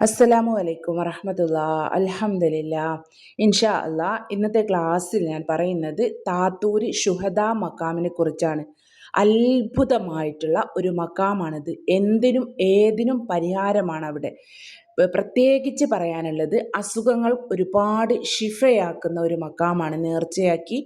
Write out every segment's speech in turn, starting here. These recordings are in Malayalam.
അസ്സലാമു അലൈക്കും വറഹമത്തുള്ള. അലഹമില്ല ഇൻഷാ അല്ലാ ഇന്നത്തെ ക്ലാസ്സിൽ ഞാൻ പറയുന്നത് താത്തൂര് ഷുഹദ മക്കാമിനെ കുറിച്ചാണ്. അത്ഭുതമായിട്ടുള്ള ഒരു മക്കാമാണിത്. എന്തിനും ഏതിനും പരിഹാരമാണ് അവിടെ പ്രത്യേകിച്ച് പറയാനുള്ളത് അസുഖങ്ങൾ ഒരുപാട് ഷിഫയാക്കുന്ന ഒരു മക്കാമാണ്. നേർച്ചയാക്കി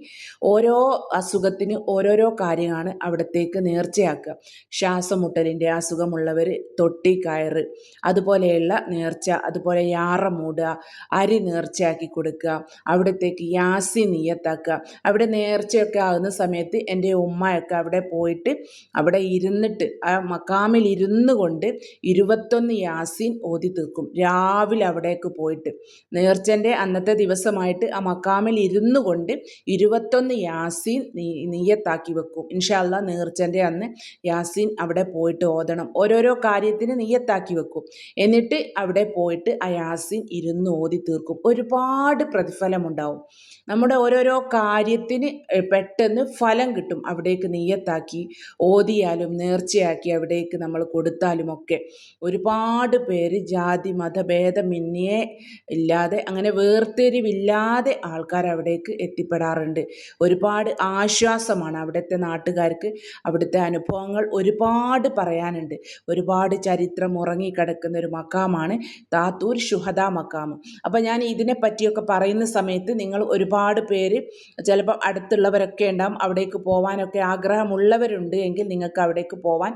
ഓരോ അസുഖത്തിന് ഓരോരോ കാര്യമാണ് അവിടത്തേക്ക് നേർച്ചയാക്കുക. ശ്വാസമുട്ടലിന്റെ അസുഖമുള്ളവർ തൊട്ടി കയറ് അതുപോലെയുള്ള നേർച്ച അതുപോലെ യാറ മൂടുക അരി നേർച്ചയാക്കി കൊടുക്കുക അവിടത്തേക്ക് യാസി നീയത്താക്കുക. അവിടെ നേർച്ചയൊക്കെ ആകുന്ന സമയത്ത് എന്റെ ഉമ്മയൊക്കെ അവിടെ പോയിട്ട് അവിടെ ഇരുന്നിട്ട് ആ മക്കാമിൽ ഇരുന്നു കൊണ്ട് ഇരുപത്തൊന്ന് യാസീൻ ഓതി തീർക്കും. രാവിലെ അവിടേക്ക് പോയിട്ട് നേർച്ചന്റെ അന്നത്തെ ദിവസമായിട്ട് ആ മക്കാമിൽ ഇരുന്നു കൊണ്ട് ഇരുപത്തൊന്ന് യാസീൻ നീയത്താക്കി വെക്കും. ഇൻഷാല്ല നേർച്ചന്റെ അന്ന് യാസീൻ അവിടെ പോയിട്ട് ഓതണം. ഓരോരോ കാര്യത്തിന് നീയത്താക്കി വെക്കും. എന്നിട്ട് അവിടെ പോയിട്ട് ആ യാസീൻ ഇരുന്ന് ഓതി തീർക്കും. ഒരുപാട് പ്രതിഫലമുണ്ടാവും. നമ്മുടെ ഓരോരോ കാര്യത്തിന് പെട്ടെന്ന് ഫലം കിട്ടും അവിടേക്ക് നീയത്താക്കി ഓതിയാലും നേർച്ചയാക്കി അവിടേക്ക് നമ്മൾ കൊടുത്താലും ഒക്കെ ഒരുപാട് പേര് ജാതി മതഭേദമന്യേ ഇല്ലാതെ അങ്ങനെ വേർതിരിവില്ലാതെ ആൾക്കാർ അവിടേക്ക് എത്തിപ്പെടാറുണ്ട്. ഒരുപാട് ആശ്വാസമാണ് അവിടുത്തെ നാട്ടുകാർക്ക്. അവിടുത്തെ അനുഭവങ്ങൾ ഒരുപാട് പറയാനുണ്ട്. ഒരുപാട് ചരിത്രം ഉറങ്ങിക്കിടക്കുന്ന ഒരു മക്കാമാണ് താത്തൂർ ഷുഹദ മക്കാമ്. അപ്പോൾ ഞാൻ ഇതിനെ പറ്റിയൊക്കെ പറയുന്ന സമയത്ത് നിങ്ങൾ ഒരുപാട് പേര് ചിലപ്പോൾ അടുത്തുള്ളവരൊക്കെ ഉണ്ടാവും അവിടേക്ക് പോകാനൊക്കെ ആഗ്രഹമുള്ളവരുണ്ട് എങ്കിൽ നിങ്ങൾക്ക് അവിടേക്ക് പോകാൻ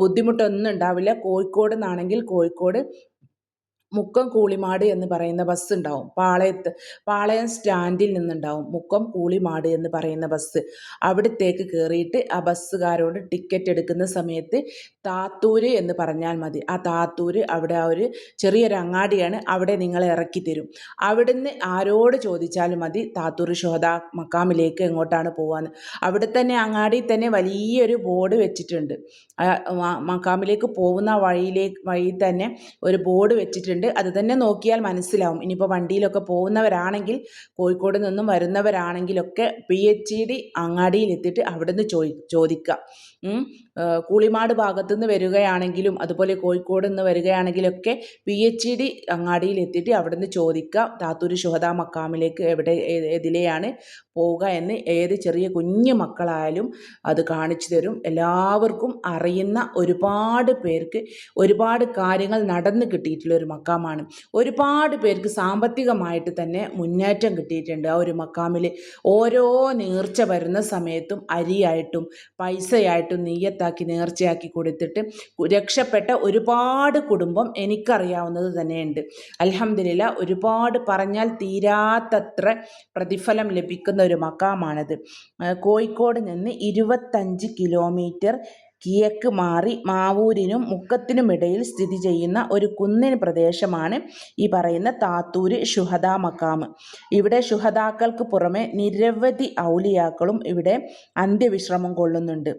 ബുദ്ധിമുട്ടൊന്നും ഉണ്ടാവില്ല കോഴിക്കോട് നിന്നാണെങ്കിൽ കോഴിക്കോട് മുക്കം കൂളിമാട് എന്ന് പറയുന്ന ബസ് ഉണ്ടാവും. പാളയത്ത് പാളയം സ്റ്റാൻഡിൽ നിന്നുണ്ടാവും മുക്കം കൂളിമാട് എന്ന് പറയുന്ന ബസ് അവിടത്തേക്ക് കയറിയിട്ട് ആ ബസ്സുകാരോട് ടിക്കറ്റ് എടുക്കുന്ന സമയത്ത് താത്തൂര് എന്ന് പറഞ്ഞാൽ മതി. ആ താത്തൂര് അവിടെ ആ ഒരു ചെറിയൊരു അങ്ങാടിയാണ്. അവിടെ നിങ്ങളെ ഇറക്കി തരും. അവിടുന്ന് ആരോട് ചോദിച്ചാലും മതി താത്തൂർ ഷോദ മക്കാമിലേക്ക് എങ്ങോട്ടാണ് പോകാന്ന് അവിടെ തന്നെ അങ്ങാടി തന്നെ വലിയൊരു ബോർഡ് വെച്ചിട്ടുണ്ട്. മക്കാമിലേക്ക് പോകുന്ന വഴിയിലേക്ക് വഴി തന്നെ ഒരു ബോർഡ് വെച്ചിട്ടുണ്ട്. അത് തന്നെ നോക്കിയാൽ മനസ്സിലാവും. ഇനിയിപ്പോൾ വണ്ടിയിലൊക്കെ പോകുന്നവരാണെങ്കിൽ കോഴിക്കോട് നിന്നും വരുന്നവരാണെങ്കിലൊക്കെ പി എച്ച് ഇ ഡി അങ്ങാടിയിൽ എത്തിയിട്ട് നിന്ന് ചോദി ചോദിക്കുക കൂളിമാട് ഭാഗത്തു നിന്ന് വരികയാണെങ്കിലും അതുപോലെ കോഴിക്കോട് നിന്ന് വരികയാണെങ്കിലൊക്കെ പി എച്ച് ഡി അങ്ങാടിയിൽ എത്തിയിട്ട് അവിടെ നിന്ന് ചോദിക്കുക താത്തൂർ ശുഹദ മക്കാമിലേക്ക് എവിടെ എതിലെയാണ് പോവുക എന്ന് ഏത് ചെറിയ കുഞ്ഞു മക്കളായാലും അത് കാണിച്ചു തരും. എല്ലാവർക്കും അറിയുന്ന ഒരുപാട് പേർക്ക് ഒരുപാട് കാര്യങ്ങൾ നടന്നു കിട്ടിയിട്ടുള്ള ഒരു മക്കാമാണ് ഒരുപാട് പേർക്ക് സാമ്പത്തികമായിട്ട് തന്നെ മുന്നേറ്റം കിട്ടിയിട്ടുണ്ട്. ആ ഒരു മക്കാമിൽ ഓരോ നീർച്ച വരുന്ന സമയത്തും അരിയായിട്ടും പൈസയായിട്ടും നെയ്യത്താക്കി നേർച്ചയാക്കി കൊടുത്തിട്ട് രക്ഷപ്പെട്ട ഒരുപാട് കുടുംബം എനിക്കറിയാവുന്നത് തന്നെയുണ്ട്. അൽഹംദുലില്ല ഒരുപാട് പറഞ്ഞാൽ തീരാത്തത്ര പ്രതിഫലം ലഭിക്കുന്ന ഒരു മക്കാമാണത്. കോഴിക്കോട് നിന്ന് ഇരുപത്തഞ്ച് കിലോമീറ്റർ കിഴക്ക് മാറി മാവൂരിനും മുക്കത്തിനുമിടയിൽ സ്ഥിതി ചെയ്യുന്ന ഒരു കുന്നിൻ പ്രദേശമാണ് ഈ പറയുന്ന താത്തൂര് ഷുഹദ മക്കാമ് ഇവിടെ ഷുഹദാക്കൾക്ക് പുറമെ നിരവധി ഔലിയാക്കളും ഇവിടെ അന്ത്യവിശ്രമം കൊള്ളുന്നുണ്ട്.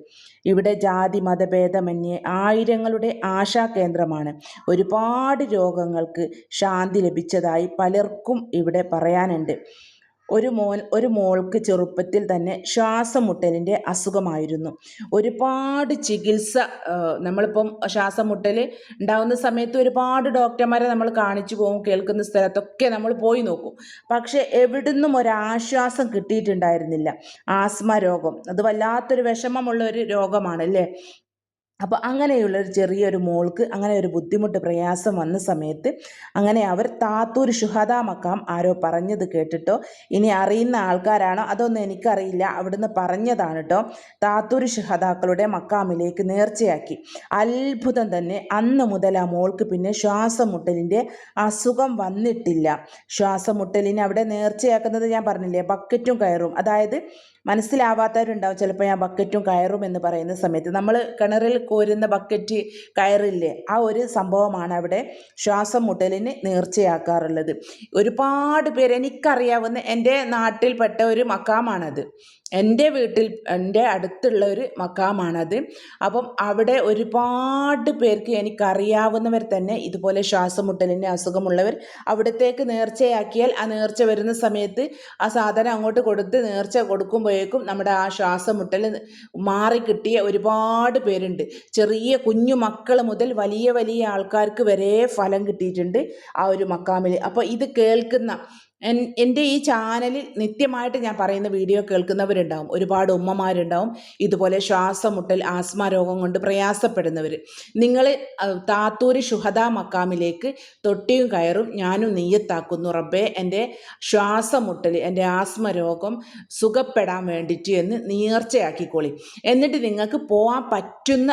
ഇവിടെ ജാതി മതഭേദമന്യേ ആയിരങ്ങളുടെ ആശാ കേന്ദ്രമാണ്. ഒരുപാട് രോഗങ്ങൾക്ക് ശാന്തി ലഭിച്ചതായി പലർക്കും ഇവിടെ പറയാനുണ്ട്. ഒരു മോൻ ഒരു മോൾക്ക് ചെറുപ്പത്തിൽ തന്നെ ശ്വാസം മുട്ടലിന്റെ അസുഖമായിരുന്നു. ഒരുപാട് ചികിത്സ നമ്മളിപ്പം ശ്വാസം മുട്ടൽ ഉണ്ടാകുന്ന സമയത്ത് ഒരുപാട് ഡോക്ടർമാരെ നമ്മൾ കാണിച്ചു പോകും കേൾക്കുന്ന സ്ഥലത്തൊക്കെ നമ്മൾ പോയി നോക്കും. പക്ഷേ എവിടുന്നും ഒരാശ്വാസം കിട്ടിയിട്ടുണ്ടായിരുന്നില്ല. ആസ്മ രോഗം അത് വല്ലാത്തൊരു വിഷമമുള്ള ഒരു രോഗമാണ് അല്ലേ അപ്പോൾ അങ്ങനെയുള്ള ഒരു ചെറിയൊരു മോൾക്ക് അങ്ങനെ ഒരു ബുദ്ധിമുട്ട് പ്രയാസം വന്ന സമയത്ത് അങ്ങനെ അവർ താത്തൂർ ഷുഹദ മക്കാം ആരോ പറഞ്ഞത് കേട്ടിട്ടോ? ഇനി അറിയുന്ന ആൾക്കാരാണോ? അതൊന്നും എനിക്കറിയില്ല. അവിടുന്ന് പറഞ്ഞതാണ് കേട്ടോ താത്തൂർ ഷുഹദാക്കളുടെ മക്കാമിലേക്ക് നേർച്ചയാക്കി. അത്ഭുതം തന്നെ. അന്ന് മുതൽ ആ മോൾക്ക് പിന്നെ ശ്വാസമുട്ടലിന്റെ അസുഖം വന്നിട്ടില്ല. ശ്വാസമുട്ടലിന് അവിടെ നേർച്ചയാക്കുന്നത് ഞാൻ പറഞ്ഞില്ലേ? ബക്കറ്റും കയറും. അതായത് മനസ്സിലാവാത്തവരുണ്ടാവും. ചിലപ്പോൾ ഞാൻ ബക്കറ്റും കയറും എന്ന് പറയുന്ന സമയത്ത്. നമ്മൾ കിണറിൽ കോരുന്ന ബക്കറ്റ് കയറില്ലേ? ആ ഒരു സംഭവമാണ് അവിടെ ശ്വാസം മുട്ടലിന് നേർച്ചയാക്കാറുള്ളത്. ഒരുപാട് പേര് എനിക്കറിയാവുന്ന എന്റെ നാട്ടിൽപ്പെട്ട ഒരു മക്കാമാണത് എന്റെ വീട്ടിൽ എന്റെ അടുത്തുള്ള ഒരു മക്കാമാണത് അപ്പം അവിടെ ഒരുപാട് പേർക്ക് എനിക്കറിയാവുന്നവർ തന്നെ ഇതുപോലെ ശ്വാസമുട്ടലിന്റെ അസുഖമുള്ളവർ അവിടത്തേക്ക് നേർച്ചയാക്കിയാൽ ആ നേർച്ച വരുന്ന സമയത്ത് ആ സാധനം അങ്ങോട്ട് കൊടുത്ത് നേർച്ച കൊടുക്കുമ്പോഴേക്കും നമ്മുടെ ആ ശ്വാസമുട്ടൽ മാറിക്കിട്ടിയ ഒരുപാട് പേരുണ്ട്. ചെറിയ കുഞ്ഞു മക്കൾ മുതൽ വലിയ വലിയ ആൾക്കാർക്ക് വരെ ഫലം കിട്ടിയിട്ടുണ്ട് ആ ഒരു മക്കാമിൽ അപ്പോൾ ഇത് കേൾക്കുന്ന എന്റെ ഈ ചാനലിൽ നിത്യമായിട്ട് ഞാൻ പറയുന്ന വീഡിയോ കേൾക്കുന്നവരുണ്ടാവും. ഒരുപാട് ഉമ്മമാരുണ്ടാവും. ഇതുപോലെ ശ്വാസമുട്ടൽ ആസ്മ രോഗം കൊണ്ട് പ്രയാസപ്പെടുന്നവർ നിങ്ങൾ താത്തൂര് ഷുഹദ മക്കാമിലേക്ക് തൊട്ടിയും കയറും. ഞാനും നെയ്യത്താക്കുന്നു. റബ്ബേ എന്റെ ശ്വാസമുട്ടൽ എന്റെ ആസ്മ രോഗം സുഖപ്പെടാൻ വേണ്ടിയിട്ട് എന്ന് നേർച്ചയാക്കിക്കോളി. എന്നിട്ട് നിങ്ങൾക്ക് പോകാൻ പറ്റുന്ന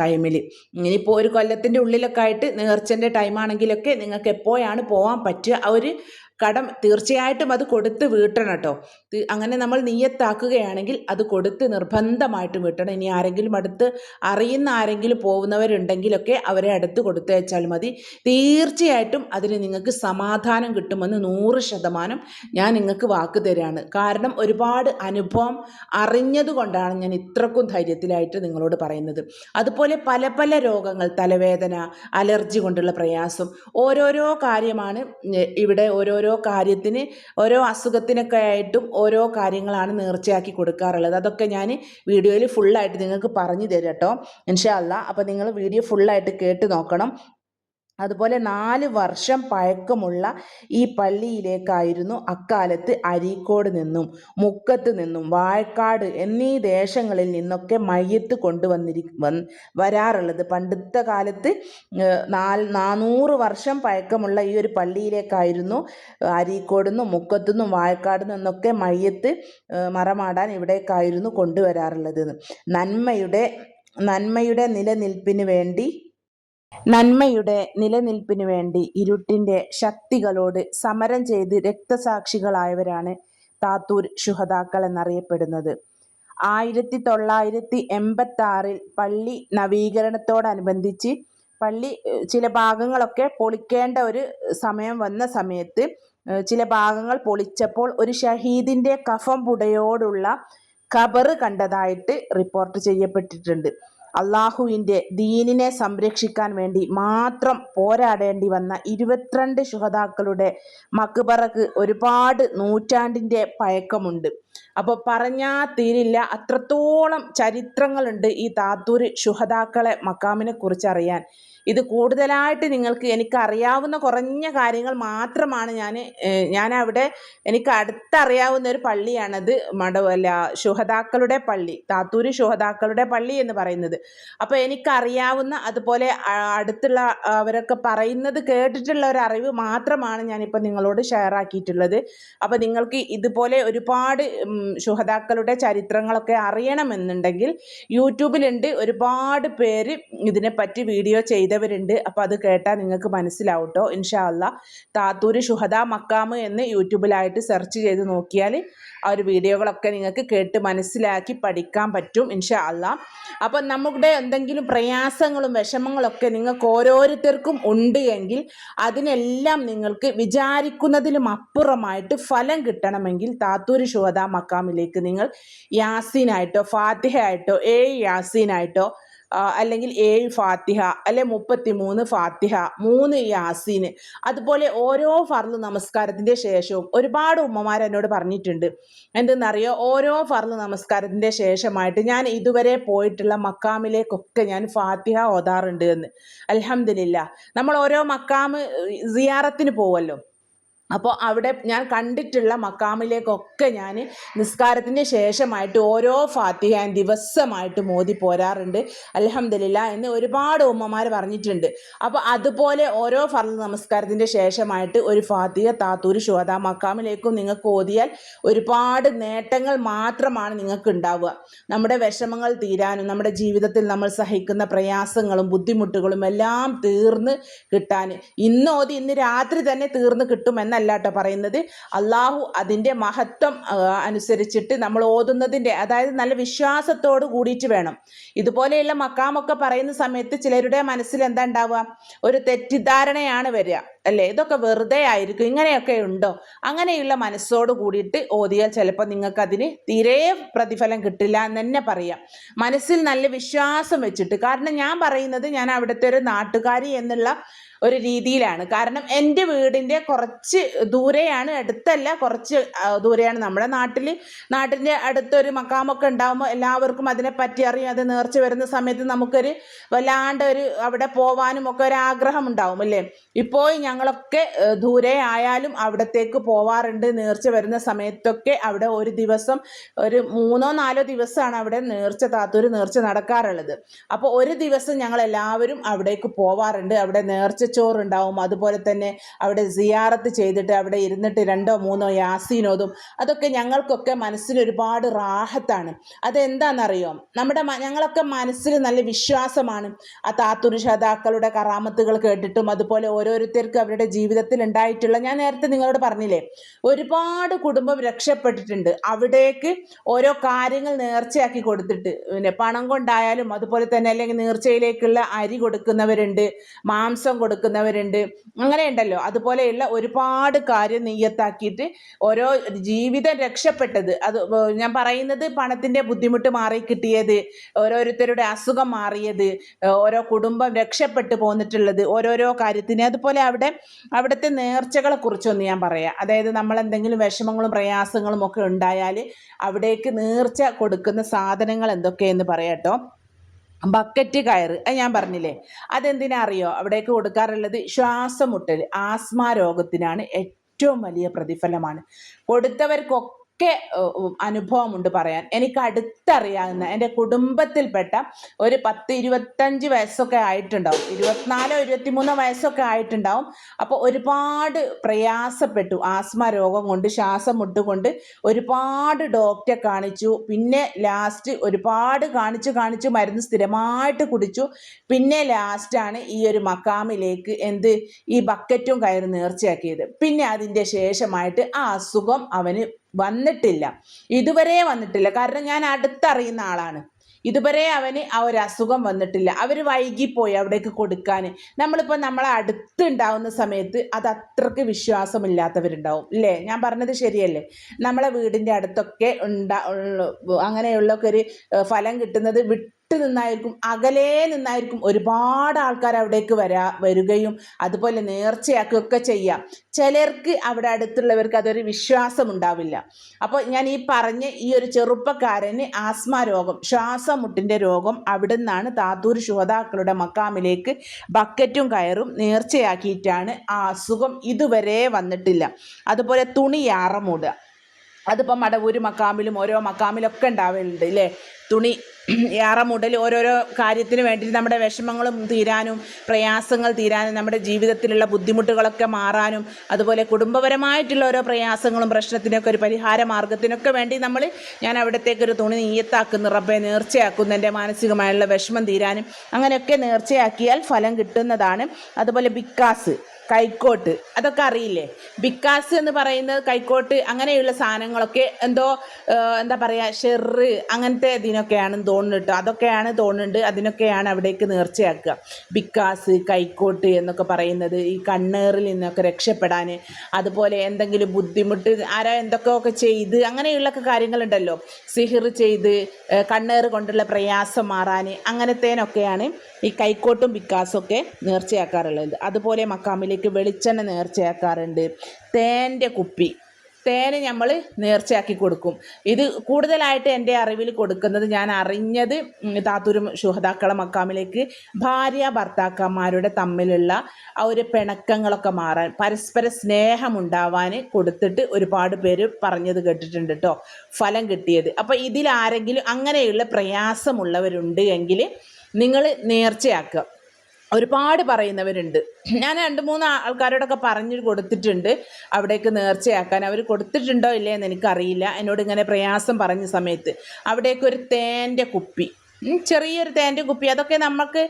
ടൈമിൽ ഇനിയിപ്പോൾ ഒരു കൊല്ലത്തിന്റെ ഉള്ളിലൊക്കെ ആയിട്ട് നേർച്ചന്റെ ടൈമാണെങ്കിലൊക്കെ നിങ്ങൾക്ക് എപ്പോഴാണ് പോകാൻ പറ്റുക? ആ ഒരു കടം തീർച്ചയായിട്ടും അത് കൊടുത്ത് വീട്ടണം കേട്ടോ അങ്ങനെ നമ്മൾ നീയത്താക്കുകയാണെങ്കിൽ അത് കൊടുത്ത് നിർബന്ധമായിട്ടും വീട്ടണം. ഇനി ആരെങ്കിലും അടുത്ത് അറിയുന്ന ആരെങ്കിലും പോകുന്നവരുണ്ടെങ്കിലൊക്കെ അവരെ അടുത്ത് കൊടുത്തയച്ചാൽ മതി. തീർച്ചയായിട്ടും അതിന് നിങ്ങൾക്ക് സമാധാനം കിട്ടുമെന്ന് നൂറ് ശതമാനം ഞാൻ നിങ്ങൾക്ക് വാക്ക് തരാണ്. കാരണം ഒരുപാട് അനുഭവം അറിഞ്ഞതുകൊണ്ടാണ് ഞാൻ ഇത്രക്കും ധൈര്യത്തിലായിട്ട് നിങ്ങളോട് പറയുന്നത്. അതുപോലെ പല പല രോഗങ്ങൾ തലവേദന അലർജി കൊണ്ടുള്ള പ്രയാസം ഓരോരോ കാര്യമാണ് ഇവിടെ ഓരോരോ കാര്യത്തിന് ഓരോ അസുഖത്തിനൊക്കെ ആയിട്ടും ഓരോ കാര്യങ്ങളാണ് നേർച്ചയാക്കി കൊടുക്കാറുള്ളത്. അതൊക്കെ ഞാൻ വീഡിയോയിൽ ഫുള്ളായിട്ട് നിങ്ങൾക്ക് പറഞ്ഞു തരാം കേട്ടോ ഇൻഷാ അല്ല അപ്പോൾ നിങ്ങൾ വീഡിയോ ഫുള്ളായിട്ട് കേട്ട് നോക്കണം. അതുപോലെ നാല് വർഷം പഴക്കമുള്ള ഈ പള്ളിയിലേക്കായിരുന്നു അക്കാലത്ത് അരീക്കോട് നിന്നും മുക്കത്ത് നിന്നും വാഴക്കാട് എന്നീ ദേശങ്ങളിൽ നിന്നൊക്കെ മയ്യത്ത് കൊണ്ടുവന്നിരി വന്ന് വരാറുള്ളത്. പണ്ടത്തെ കാലത്ത് നാല് നാനൂറ് വർഷം പഴക്കമുള്ള ഈ ഒരു പള്ളിയിലേക്കായിരുന്നു അരീക്കോട് നിന്നും മുക്കത്തു നിന്നും വാഴക്കാട് നിന്നൊക്കെ മയ്യത്ത് മറമാടാൻ ഇവിടേക്കായിരുന്നു കൊണ്ടുവരാറുള്ളത്. നന്മയുടെ നന്മയുടെ നിലനിൽപ്പിന് വേണ്ടി നന്മയുടെ നിലനിൽപ്പിനു വേണ്ടി ഇരുട്ടിന്റെ ശക്തികളോട് സമരം ചെയ്ത് രക്തസാക്ഷികളായവരാണ് താത്തൂർ ശുഹതാക്കൾ എന്നറിയപ്പെടുന്നത്. ആയിരത്തി തൊള്ളായിരത്തി എൺപത്തി ആറിൽ പള്ളി നവീകരണത്തോടനുബന്ധിച്ച് പള്ളി ചില ഭാഗങ്ങളൊക്കെ പൊളിക്കേണ്ട ഒരു സമയം വന്ന സമയത്ത് ചില ഭാഗങ്ങൾ പൊളിച്ചപ്പോൾ ഒരു ഷഹീദിന്റെ കഫം പുടയോടുള്ള ഖബറ് കണ്ടതായിട്ട് റിപ്പോർട്ട് ചെയ്യപ്പെട്ടിട്ടുണ്ട്. അള്ളാഹുവിന്റെ ദീനിനെ സംരക്ഷിക്കാൻ വേണ്ടി മാത്രം പോരാടേണ്ടി വന്ന ഇരുപത്തിരണ്ട് ശുഹതാക്കളുടെ മക്ബറക്ക് ഒരുപാട് നൂറ്റാണ്ടിന്റെ പഴക്കമുണ്ട്. അപ്പോൾ പറഞ്ഞാൽ തീരില്ല. അത്രത്തോളം ചരിത്രങ്ങളുണ്ട് ഈ താത്തൂർ ശുഹതാക്കളെ മക്കാമിനെ കുറിച്ച് അറിയാൻ ഇത് കൂടുതലായിട്ട് നിങ്ങൾക്ക് എനിക്കറിയാവുന്ന കുറഞ്ഞ കാര്യങ്ങൾ മാത്രമാണ് ഞാൻ ഞാൻ അവിടെ എനിക്ക് അടുത്തറിയാവുന്ന ഒരു പള്ളിയാണത് മടവല്ല ശുഹതാക്കളുടെ പള്ളി താത്തൂര് ശുഹതാക്കളുടെ പള്ളി എന്ന് പറയുന്നത്. അപ്പോൾ എനിക്കറിയാവുന്ന അതുപോലെ അടുത്തുള്ള അവരൊക്കെ പറയുന്നത് കേട്ടിട്ടുള്ള ഒരു അറിവ് മാത്രമാണ് ഞാനിപ്പോൾ നിങ്ങളോട് ഷെയർ ആക്കിയിട്ടുള്ളത്. അപ്പോൾ നിങ്ങൾക്ക് ഇതുപോലെ ഒരുപാട് ശുഹതാക്കളുടെ ചരിത്രങ്ങളൊക്കെ അറിയണമെന്നുണ്ടെങ്കിൽ യൂട്യൂബിലുണ്ട് ഒരുപാട് പേര് ഇതിനെപ്പറ്റി വീഡിയോ ചെയ്തവരുണ്ട്. അപ്പോൾ അത് കേട്ടാൽ നിങ്ങൾക്ക് മനസ്സിലാവും കേട്ടോ ഇൻഷാ അല്ലാ. താത്തൂര് ഷുഹദ മക്കാമ് എന്ന് യൂട്യൂബിലായിട്ട് സെർച്ച് ചെയ്ത് നോക്കിയാൽ ആ ഒരു വീഡിയോകളൊക്കെ നിങ്ങൾക്ക് കേട്ട് മനസ്സിലാക്കി പഠിക്കാൻ പറ്റും. ഇൻഷാ അല്ല. അപ്പം നമ്മുടെ എന്തെങ്കിലും പ്രയാസങ്ങളും വിഷമങ്ങളൊക്കെ നിങ്ങൾക്ക് ഓരോരുത്തർക്കും ഉണ്ട് എങ്കിൽ അതിനെല്ലാം നിങ്ങൾക്ക് വിചാരിക്കുന്നതിലും അപ്പുറമായിട്ട് ഫലം കിട്ടണമെങ്കിൽ താത്തൂര് ഷുഹദ മക്കാമിലേക്ക് നിങ്ങൾ യാസീനായിട്ടോ ഫാത്തിഹ ആയിട്ടോ ഏഴ് യാസീനായിട്ടോ അല്ലെങ്കിൽ ഏഴ് ഫാത്തിഹ അല്ലെ മുപ്പത്തി മൂന്ന് ഫാത്തിഹ മൂന്ന് യാസീന് അതുപോലെ ഓരോ ഫർൾ നമസ്കാരത്തിന്റെ ശേഷവും ഒരുപാട് ഉമ്മമാർ എന്നോട് പറഞ്ഞിട്ടുണ്ട്. എന്തെന്നറിയോ? ഓരോ ഫർൾ നമസ്കാരത്തിന്റെ ശേഷമായിട്ട് ഞാൻ ഇതുവരെ പോയിട്ടുള്ള മക്കാമിലേക്കൊക്കെ ഞാൻ ഫാത്തിഹ ഓതാറുണ്ട് എന്ന്. അലഹമില്ല നമ്മൾ ഓരോ മക്കാമ് സിയാറത്തിന് പോവല്ലോ. അപ്പോൾ അവിടെ ഞാൻ കണ്ടിട്ടുള്ള മക്കാമിലേക്കൊക്കെ ഞാൻ നിസ്കാരത്തിന് ശേഷമായിട്ട് ഓരോ ഫാത്തിഹ ഞാൻ ദിവസമായിട്ട് മോദി പോരാറുണ്ട്. അലഹമില്ല എന്ന് ഒരുപാട് ഉമ്മമാർ പറഞ്ഞിട്ടുണ്ട്. അപ്പോൾ അതുപോലെ ഓരോ ഫർദ് നമസ്കാരത്തിന്റെ ശേഷമായിട്ട് ഒരു ഫാത്തിഹ താത്തൂർ ശോധ മക്കാമിലേക്കും നിങ്ങൾക്ക് ഓതിയാൽ ഒരുപാട് നേട്ടങ്ങൾ മാത്രമാണ് നിങ്ങൾക്ക് ഉണ്ടാവുക നമ്മുടെ വിഷമങ്ങൾ തീരാനും നമ്മുടെ ജീവിതത്തിൽ നമ്മൾ സഹിക്കുന്ന പ്രയാസങ്ങളും ബുദ്ധിമുട്ടുകളും എല്ലാം തീർന്ന് കിട്ടാൻ. ഇന്ന് ഓതി ഇന്ന് രാത്രി തന്നെ തീർന്ന് കിട്ടുമെന്നല്ല. കേട്ടോ പറയുന്നത്. അള്ളാഹു അതിന്റെ മഹത്വം അനുസരിച്ചിട്ട് നമ്മൾ ഓതുന്നതിന്റെ അതായത് നല്ല വിശ്വാസത്തോട് കൂടിയിട്ട് വേണം. ഇതുപോലെയുള്ള മക്കാമൊക്കെ പറയുന്ന സമയത്ത് ചിലരുടെ മനസ്സിൽ എന്താ ഉണ്ടാവുക? ഒരു തെറ്റിദ്ധാരണയാണ് വരിക അല്ലേ? ഇതൊക്കെ വെറുതെ ആയിരിക്കും. ഇങ്ങനെയൊക്കെ ഉണ്ടോ? അങ്ങനെയുള്ള മനസ്സോട് കൂടിയിട്ട് ഓതിയാൽ ചിലപ്പോൾ നിങ്ങൾക്കതിന് തീരെ പ്രതിഫലം കിട്ടില്ല എന്ന് തന്നെ പറയാം. മനസ്സിൽ നല്ല വിശ്വാസം വെച്ചിട്ട്. കാരണം ഞാൻ പറയുന്നത് ഞാൻ അവിടുത്തെ ഒരു നാട്ടുകാരി എന്നുള്ള ഒരു രീതിയിലാണ്. കാരണം എന്റെ വീടിന്റെ കുറച്ച് ദൂരെയാണ് അടുത്തല്ല കുറച്ച് ദൂരെയാണ്. നമ്മുടെ നാട്ടിൽ നാട്ടിന്റെ അടുത്തൊരു മക്കാമൊക്കെ ഉണ്ടാകുമ്പോൾ എല്ലാവർക്കും അതിനെപ്പറ്റി അറിയും. അത് നേർച്ച വരുന്ന സമയത്ത് നമുക്കൊരു വല്ലാണ്ട് ഒരു അവിടെ പോവാനും ഒക്കെ ഒരു ആഗ്രഹം ഉണ്ടാവും അല്ലേ? ഇപ്പോൾ ഞങ്ങളൊക്കെ ദൂരെ ആയാലും അവിടത്തേക്ക് പോവാറുണ്ട്. നേർച്ച വരുന്ന സമയത്തൊക്കെ അവിടെ ഒരു ദിവസം ഒരു മൂന്നോ നാലോ ദിവസമാണ് അവിടെ നേർച്ച താത്തൂര് നേർച്ച നടക്കാറുള്ളത്. അപ്പോൾ ഒരു ദിവസം ഞങ്ങൾ എല്ലാവരും അവിടേക്ക് പോവാറുണ്ട്. അവിടെ നേർച്ച ചോറുണ്ടാവും അതുപോലെ തന്നെ അവിടെ സിയാറത്ത് ചെയ്തിട്ട് അവിടെ ഇരുന്നിട്ട് രണ്ടോ മൂന്നോ യാസീനോതും അതൊക്കെ ഞങ്ങൾക്കൊക്കെ മനസ്സിന് ഒരുപാട് റാഹത്താണ്. അതെന്താണെന്നറിയോ നമ്മുടെ ഞങ്ങളൊക്കെ മനസ്സിൽ നല്ല വിശ്വാസമാണ്. ആ താത്തൂർ ഷതാക്കളുടെ കറാമത്തുകൾ കേട്ടിട്ടും അതുപോലെ ഓരോരുത്തർക്കും അവരുടെ ജീവിതത്തിൽ ഉണ്ടായിട്ടുള്ള ഞാൻ നേരത്തെ നിങ്ങളോട് പറഞ്ഞില്ലേ ഒരുപാട് കുടുംബം രക്ഷപ്പെട്ടിട്ടുണ്ട്. അവിടേക്ക് ഓരോ കാര്യങ്ങൾ നേർച്ചയാക്കി കൊടുത്തിട്ട് പിന്നെ പണം കൊണ്ടായാലും അതുപോലെ തന്നെ അല്ലെങ്കിൽ നേർച്ചയിലേക്കുള്ള അരി കൊടുക്കുന്നവരുണ്ട് മാംസം കൊടുക്കുന്നവരുണ്ട് അങ്ങനെയുണ്ടല്ലോ. അതുപോലെയുള്ള ഒരുപാട് കാര്യം നെയ്യത്താക്കിയിട്ട് ഓരോ ജീവിതം രക്ഷപ്പെട്ടത്. അത് ഞാൻ പറയുന്നത് പണത്തിന്റെ ബുദ്ധിമുട്ട് മാറി കിട്ടിയത് ഓരോരുത്തരുടെ അസുഖം മാറിയത് ഓരോ കുടുംബം രക്ഷപ്പെട്ടു പോന്നിട്ടുള്ളത് ഓരോരോ കാര്യത്തിന്. അതുപോലെ അവിടെ അവിടുത്തെ നേർച്ചകളെ കുറിച്ചൊന്ന് ഞാൻ പറയാം. അതായത് നമ്മൾ എന്തെങ്കിലും വിഷമങ്ങളും പ്രയാസങ്ങളും ഒക്കെ ഉണ്ടായാൽ അവിടേക്ക് നേർച്ച കൊടുക്കുന്ന സാധനങ്ങൾ എന്തൊക്കെയെന്ന് പറയാട്ടോ. ബക്കറ്റ് കയറ്. അത് ഞാൻ പറഞ്ഞില്ലേ? അതെന്തിനാ അറിയോ? അവിടേക്ക് കൊടുക്കാറുള്ളത് ശ്വാസം മുട്ടൽ ആസ്മ രോഗത്തിനാണ് ഏറ്റവും വലിയ പ്രതിഫലമാണ്. കൊടുത്തവർക്കൊക്കെ ഉം, അനുഭവമുണ്ട് പറയാൻ. എനിക്ക് അടുത്തറിയാവുന്ന എന്റെ കുടുംബത്തിൽപ്പെട്ട ഒരു പത്ത് ഇരുപത്തഞ്ച് വയസ്സൊക്കെ ആയിട്ടുണ്ടാവും. ഇരുപത്തിനാലോ ഇരുപത്തിമൂന്നോ വയസ്സൊക്കെ ആയിട്ടുണ്ടാവും. അപ്പോൾ ഒരുപാട് പ്രയാസപ്പെട്ടു. ആസ്മ രോഗം കൊണ്ട് ശ്വാസം മുട്ടുകൊണ്ട് ഒരുപാട് ഡോക്ടറെ കാണിച്ചു. പിന്നെ ലാസ്റ്റ് ഒരുപാട് കാണിച്ചു കാണിച്ചു മരുന്ന് സ്ഥിരമായിട്ട് കുടിച്ചു. പിന്നെ ലാസ്റ്റാണ് ഈ ഒരു മക്കാമിലേക്ക് എന്ത് ഈ ബക്കറ്റും കയറി നേർച്ചയാക്കിയത്. പിന്നെ അതിന്റെ ശേഷമായിട്ട് ആ അസുഖം അവന് വന്നിട്ടില്ല. ഇതുവരെ വന്നിട്ടില്ല. കാരണം ഞാൻ അടുത്തറിയുന്ന ആളാണ്. ഇതുവരെ അവന് ആ ഒരു അസുഖം വന്നിട്ടില്ല. അവർ വൈകിപ്പോയി അവിടേക്ക് കൊടുക്കാൻ നമ്മളിപ്പോൾ നമ്മളെ അടുത്തുണ്ടാവുന്ന സമയത്ത് അത് അത്രയ്ക്ക് വിശ്വാസമില്ലാത്തവരുണ്ടാവും. ഇല്ലേ? ഞാൻ പറഞ്ഞത് ശരിയല്ലേ? നമ്മളെ വീടിന്റെ അടുത്തൊക്കെ ഉണ്ടാ അങ്ങനെയുള്ളൊക്കെ ഒരു ഫലം കിട്ടുന്നത് വിട്ട് നിന്നായിരിക്കും അകലെ നിന്നായിരിക്കും ഒരുപാട് ആൾക്കാർ അവിടേക്ക് വരാ വരികയും അതുപോലെ നേർച്ചയാക്കുകയൊക്കെ ചെയ്യാം. ചിലർക്ക് അവിടെ അടുത്തുള്ളവർക്ക് അതൊരു വിശ്വാസം ഉണ്ടാവില്ല അപ്പോൾ ഞാൻ ഈ പറഞ്ഞ ഈ ഒരു ചെറുപ്പക്കാരന് ആസ്മ രോഗം ശ്വാസമുട്ടിന്റെ രോഗം അവിടെ നിന്നാണ് താത്തൂർ ശുഹതാക്കളുടെ മക്കാമിലേക്ക് ബക്കറ്റും കയറും നേർച്ചയാക്കിയിട്ടാണ് ആ അസുഖം ഇതുവരെ വന്നിട്ടില്ല. അതുപോലെ തുണി യാറമൂടുക അതിപ്പം മടവൂര് മക്കാമിലും ഓരോ മക്കാമിലൊക്കെ ഉണ്ടാവലുണ്ട് ഇല്ലേ തുണി യാറ മുടൽ ഓരോരോ കാര്യത്തിന് വേണ്ടി നമ്മുടെ വിഷമങ്ങളും തീരാനും പ്രയാസങ്ങൾ തീരാനും നമ്മുടെ ജീവിതത്തിലുള്ള ബുദ്ധിമുട്ടുകളൊക്കെ മാറാനും അതുപോലെ കുടുംബപരമായിട്ടുള്ള ഓരോ പ്രയാസങ്ങളും പ്രശ്നത്തിനൊക്കെ ഒരു പരിഹാര മാർഗത്തിനൊക്കെ വേണ്ടി നമ്മൾ ഞാൻ അവിടത്തേക്കൊരു തുണി നീയത്താക്കുന്നു റബ്ബെ നേർച്ചയാക്കുന്നു എന്റെ മാനസികമായുള്ള വിഷമം തീരാനും അങ്ങനെയൊക്കെ നേർച്ചയാക്കിയാൽ ഫലം കിട്ടുന്നതാണ്. അതുപോലെ ബിക്കാസ് കൈക്കോട്ട്. അതൊക്കെ അറിയില്ലേ? ബിക്കാസ് എന്ന് പറയുന്നത് കൈക്കോട്ട് അങ്ങനെയുള്ള സാധനങ്ങളൊക്കെ എന്തോ എന്താ പറയുക ഷെറ് അങ്ങനത്തെ ഇതിനൊക്കെയാണെന്ന് തോന്നുന്നു കേട്ടോ. അതൊക്കെയാണ് തോന്നുന്നുണ്ട്. അതിനൊക്കെയാണ് അവിടേക്ക് നേർച്ചയാക്കുക. ബിക്കാസ് കൈക്കോട്ട് എന്നൊക്കെ പറയുന്നത് ഈ കണ്ണേറിൽ നിന്നൊക്കെ രക്ഷപ്പെടാൻ അതുപോലെ എന്തെങ്കിലും ബുദ്ധിമുട്ട് ആരോ എന്തൊക്കെയൊക്കെ ചെയ്ത് അങ്ങനെയുള്ളൊക്കെ കാര്യങ്ങളുണ്ടല്ലോ. സിഹിർ ചെയ്ത് കണ്ണേറ് കൊണ്ടുള്ള പ്രയാസം മാറാൻ അങ്ങനത്തേനൊക്കെയാണ് ഈ കൈക്കോട്ടും ബിക്കാസും ഒക്കെ നേർച്ചയാക്കാറുള്ളത്. അതുപോലെ മക്കാമിലേക്ക് വെളിച്ചെണ്ണ നേർച്ചയാക്കാറുണ്ട്. തേന്റെ കുപ്പി. തേന് നമ്മൾ നേർച്ചയാക്കി കൊടുക്കും. ഇത് കൂടുതലായിട്ട് എന്റെ അറിവിൽ കൊടുക്കുന്നത് ഞാൻ അറിഞ്ഞത് താത്തൂരും ശുഹതാക്കളെ മക്കാമിലേക്ക് ഭാര്യ ഭർത്താക്കന്മാരുടെ തമ്മിലുള്ള ആ ഒരു പിണക്കങ്ങളൊക്കെ മാറാൻ പരസ്പര സ്നേഹമുണ്ടാവാൻ കൊടുത്തിട്ട് ഒരുപാട് പേര് പറഞ്ഞത് കേട്ടിട്ടുണ്ട് കേട്ടോ ഫലം കിട്ടിയത്. അപ്പോൾ ഇതിലാരെങ്കിലും അങ്ങനെയുള്ള പ്രയാസമുള്ളവരുണ്ട് എങ്കിൽ നിങ്ങൾ നേർച്ചയാക്കുക. ഒരുപാട് പറയുന്നവരുണ്ട്. ഞാൻ രണ്ട് മൂന്ന് ആൾക്കാരോടൊക്കെ പറഞ്ഞു കൊടുത്തിട്ടുണ്ട്. അവിടേക്ക് നേർച്ചയാക്കാൻ. അവർ കൊടുത്തിട്ടുണ്ടോ ഇല്ലേ എന്ന് എനിക്കറിയില്ല. എന്നോട് ഇങ്ങനെ പ്രയാസം പറഞ്ഞ സമയത്ത്. അവിടേക്ക് ഒരു തേന്റെ കുപ്പി. ചെറിയൊരു തേന്റെ കുപ്പി. അതൊക്കെ നമുക്ക്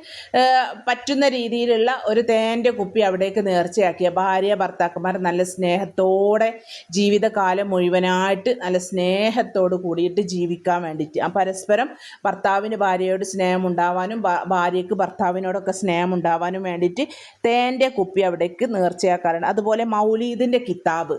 പറ്റുന്ന രീതിയിലുള്ള ഒരു തേന്റെ കുപ്പി അവിടേക്ക് നേർച്ചയാക്കിയ ഭാര്യ ഭർത്താക്കന്മാർ നല്ല സ്നേഹത്തോടെ ജീവിതകാലം മുഴുവനായിട്ട് നല്ല സ്നേഹത്തോട് കൂടിയിട്ട് ജീവിക്കാൻ വേണ്ടിയിട്ട്. ആ പരസ്പരം ഭർത്താവിന് ഭാര്യയോട് സ്നേഹമുണ്ടാവാനും ഭാര്യയ്ക്ക് ഭർത്താവിനോടൊക്കെ സ്നേഹമുണ്ടാവാനും വേണ്ടിയിട്ട് തേന്റെ കുപ്പി അവിടേക്ക് നേർച്ചയാക്കാറുണ്ട്. അതുപോലെ മൗലീദിന്റെ കിതാബ്.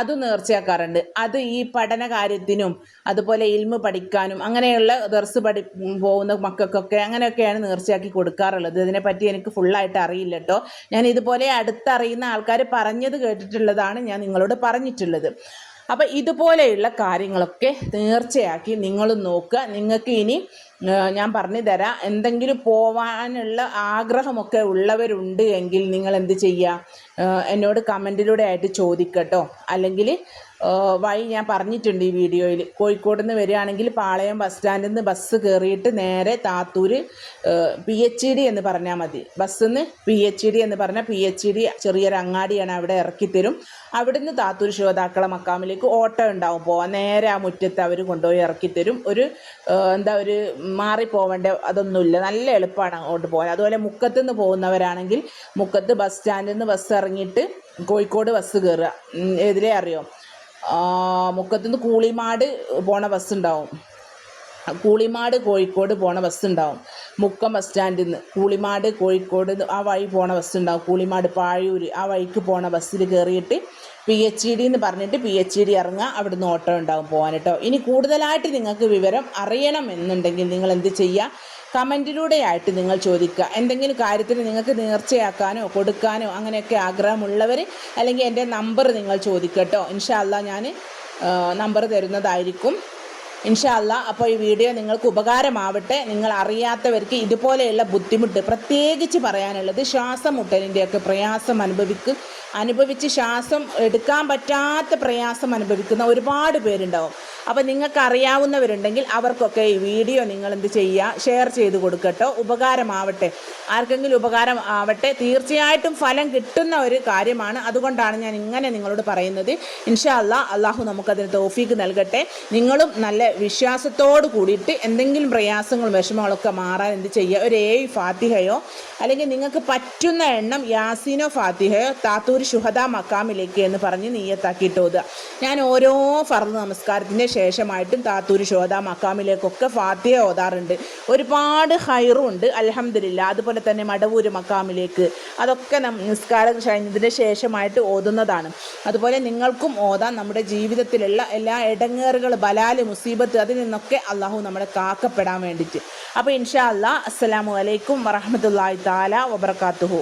അതും നേർച്ചയാക്കാറുണ്ട്. അത് ഈ പഠന കാര്യത്തിനും അതുപോലെ ഇൽമ പഠിക്കാനും അങ്ങനെയുള്ള ദർസ് പഠി പോകുന്ന മക്കൾക്കൊക്കെ അങ്ങനെയൊക്കെയാണ് നേർച്ചയാക്കി കൊടുക്കാറുള്ളത്. ഇതിനെപ്പറ്റി എനിക്ക് ഫുള്ളായിട്ട് അറിയില്ല കേട്ടോ ഞാൻ ഇതുപോലെ അടുത്തറിയുന്ന ആൾക്കാർ പറഞ്ഞത് കേട്ടിട്ടുള്ളതാണ് ഞാൻ നിങ്ങളോട് പറഞ്ഞിട്ടുള്ളത്. അപ്പം ഇതുപോലെയുള്ള കാര്യങ്ങളൊക്കെ തീർച്ചയാക്കി നിങ്ങൾ നോക്കുക. നിങ്ങൾക്ക് ഇനി ഞാൻ പറഞ്ഞു തരാം. എന്തെങ്കിലും പോവാനുള്ള ആഗ്രഹമൊക്കെ ഉള്ളവരുണ്ട് എങ്കിൽ നിങ്ങൾ എന്ത് ചെയ്യുക? എന്നോട് കമന്റിലൂടെ ആയിട്ട് ചോദിക്കട്ടോ അല്ലെങ്കിൽ വഴി ഞാൻ പറഞ്ഞിട്ടുണ്ട് ഈ വീഡിയോയിൽ കോഴിക്കോട് നിന്ന് വരികയാണെങ്കിൽ പാളയം ബസ് സ്റ്റാൻഡിൽ നിന്ന് ബസ് കയറിയിട്ട് നേരെ താത്തൂർ പി എച്ച് ഡി എന്ന് പറഞ്ഞാൽ മതി. ബസ്സിൽ നിന്ന് പി എച്ച് ഡി എന്ന് പറഞ്ഞാൽ പി എച്ച് ഡി ചെറിയൊരു അങ്ങാടിയാണ് അവിടെ ഇറക്കിത്തരും. അവിടുന്ന് താത്തൂർ ശിവതാക്കള മക്കാമിലേക്ക് ഓട്ടോ ഉണ്ടാവും. പോവാൻ നേരെ ആ മുറ്റത്ത് അവർ കൊണ്ടുപോയി ഇറക്കിത്തരും. ഒരു എന്താ ഒരു മാറിപ്പോവേണ്ട അതൊന്നുമില്ല. നല്ല എളുപ്പമാണ് അങ്ങോട്ട് പോകാൻ. അതുപോലെ മുക്കത്ത് നിന്ന് പോകുന്നവരാണെങ്കിൽ മുക്കത്ത് ബസ് സ്റ്റാൻഡിൽ നിന്ന് ബസ് ഇറങ്ങിയിട്ട് കോഴിക്കോട് ബസ് കയറുക ഏതിലേ അറിയോ? മുക്കത്തുനിന്ന് കൂളിമാട് പോണ ബസ് ഉണ്ടാവും കൂളിമാട് കോഴിക്കോട് പോണ ബസ് ഉണ്ടാവും മുക്കം ബസ് സ്റ്റാൻഡിൽ നിന്ന് കൂളിമാട് കോഴിക്കോട് ആ വഴി പോണ ബസ് ഉണ്ടാവും കൂളിമാട് പാഴൂർ ആ വഴിക്ക് പോണ ബസ്സിൽ കയറിയിട്ട് പി എച്ച് ഡി എന്ന് പറഞ്ഞിട്ട് പി എച്ച് ഡി ഇറങ്ങുക അവിടുന്ന് ഓട്ടോ ഉണ്ടാവും പോകാൻ കേട്ടോ. ഇനി കൂടുതലായിട്ട് നിങ്ങൾക്ക് വിവരം അറിയണം എന്നുണ്ടെങ്കിൽ നിങ്ങൾ എന്ത് ചെയ്യുക കമന്റിലൂടെ ആയിട്ട് നിങ്ങൾ ചോദിക്കുക. എന്തെങ്കിലും കാര്യത്തിന് നിങ്ങൾക്ക് നേർച്ചയാക്കാനോ കൊടുക്കാനോ അങ്ങനെയൊക്കെ ആഗ്രഹമുള്ളവർ അല്ലെങ്കിൽ എന്റെ നമ്പർ നിങ്ങൾ ചോദിക്കട്ടോ. ഇൻഷാല്ല ഞാൻ നമ്പർ തരുന്നതായിരിക്കും. ഇൻഷാല്ല അപ്പോൾ ഈ വീഡിയോ നിങ്ങൾക്ക് ഉപകാരമാവട്ടെ. നിങ്ങൾ അറിയാത്തവർക്ക് ഇതുപോലെയുള്ള ബുദ്ധിമുട്ട് പ്രത്യേകിച്ച് പറയാനുള്ളത് ശ്വാസം മുട്ടലിന്റെയൊക്കെ പ്രയാസം അനുഭവിക്കും. അനുഭവിച്ച് ശ്വാസം എടുക്കാൻ പറ്റാത്ത പ്രയാസം അനുഭവിക്കുന്ന ഒരുപാട് പേരുണ്ടാവും. അപ്പോൾ നിങ്ങൾക്ക് അറിയാവുന്നവരുണ്ടെങ്കിൽ അവർക്കൊക്കെ ഈ വീഡിയോ നിങ്ങൾ എന്ത് ചെയ്യുക ഷെയർ ചെയ്ത് കൊടുക്കട്ടോ. ഉപകാരമാവട്ടെ. ആർക്കെങ്കിലും ഉപകാരം ആവട്ടെ. തീർച്ചയായിട്ടും ഫലം കിട്ടുന്ന ഒരു കാര്യമാണ്. അതുകൊണ്ടാണ് ഞാൻ ഇങ്ങനെ നിങ്ങളോട് പറയുന്നത്. ഇൻഷാ അള്ളാഹു നമുക്കതിന് തോഫീക്ക് നൽകട്ടെ. നിങ്ങളും നല്ല വിശ്വാസത്തോട് കൂടിയിട്ട് എന്തെങ്കിലും പ്രയാസങ്ങളും വിഷമങ്ങളൊക്കെ മാറാൻ എന്ത് ചെയ്യുക? ഒരു ഏഴ് ഫാത്തിഹയോ? അല്ലെങ്കിൽ നിങ്ങൾക്ക് പറ്റുന്ന എണ്ണം യാസീനോ ഫാത്തിഹയോ താത്തൂർ ഷുഹദ മക്കാമിലേക്ക് എന്ന് പറഞ്ഞ് നീയത്താക്കിയിട്ട് ഓതുക. ഞാൻ ഓരോ ഫർദ് നമസ്കാരത്തിന്റെ ശേഷമായിട്ടും താത്തൂർ ഷുഹദ മക്കാമിലേക്കൊക്കെ ഫാത്തിഹ ഓതാറുണ്ട്. ഒരുപാട് ഹൈറും ഉണ്ട് അലഹമില്ല അതുപോലെ തന്നെ മടവൂര് മക്കാമിലേക്ക് അതൊക്കെ നമസ്കാരം കഴിഞ്ഞതിന് ശേഷമായിട്ട് ഓതുന്നതാണ്. അതുപോലെ നിങ്ങൾക്കും ഓതാം. നമ്മുടെ ജീവിതത്തിലുള്ള എല്ലാ ഇടങ്ങേറുകൾ ബലാൽ മുസീബത്ത് അതിൽ നിന്നൊക്കെ അള്ളാഹു നമ്മളെ കാക്കപ്പെടാൻ വേണ്ടിയിട്ട്. അപ്പോൾ ഇൻഷാ അല്ലാ അസ്സലാമു അലൈക്കും വറഹമത്തല്ലാഹി താല വബർക്കാത്തുഹു